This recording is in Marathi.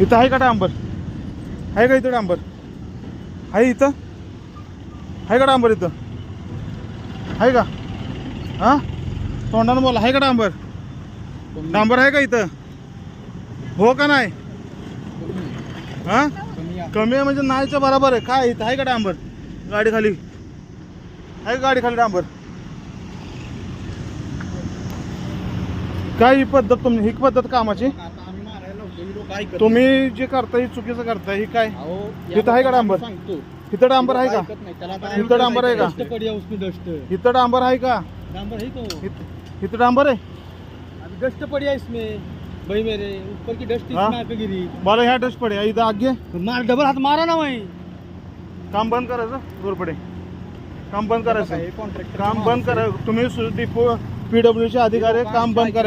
इथं आहे का डांबर? आहे का इथं डांबर? आहे इथं? आहे का डांबर इथं? आहे का? हा? तोंडानं बोला आहे का डांबर? डांबर आहे का इथं? हो का नाही? हा? कमी आहे म्हणजे नाहीच्या बरोबर आहे. काय इथं? आहे का डांबर? गाडी खाली. आहे का गाडी खाली डांबर? काय ही पद्धत तुम्ही ही पद्धत कामाची? तुम्ही जे करताय हे चुकीचं करताय ही काय? अहो, इथं आहे का डांबर? सांगतो. इथं डांबर आहे का? ऐकत नाही. त्याला आता इथं डांबर आहे का? डस्ट पडी डस्ट इथं डांबर आहे का? डांबर है तो. इथं इथं डांबर आहे? अभी डस्ट पड़ी है इसमें भाई मेरे ऊपर की डस्ट हाँ? इसमें आके गिरी मला ह्या डस्ट पडे. इथं आगे मार डबल हाथ मारा ना वही काम बंद करायचं जोर पडे. काम बंद करायचं. काम बंद करा. तुम्ही डिपो पीडब्ल्यूचे अधिकारी आहे, काम बंद करा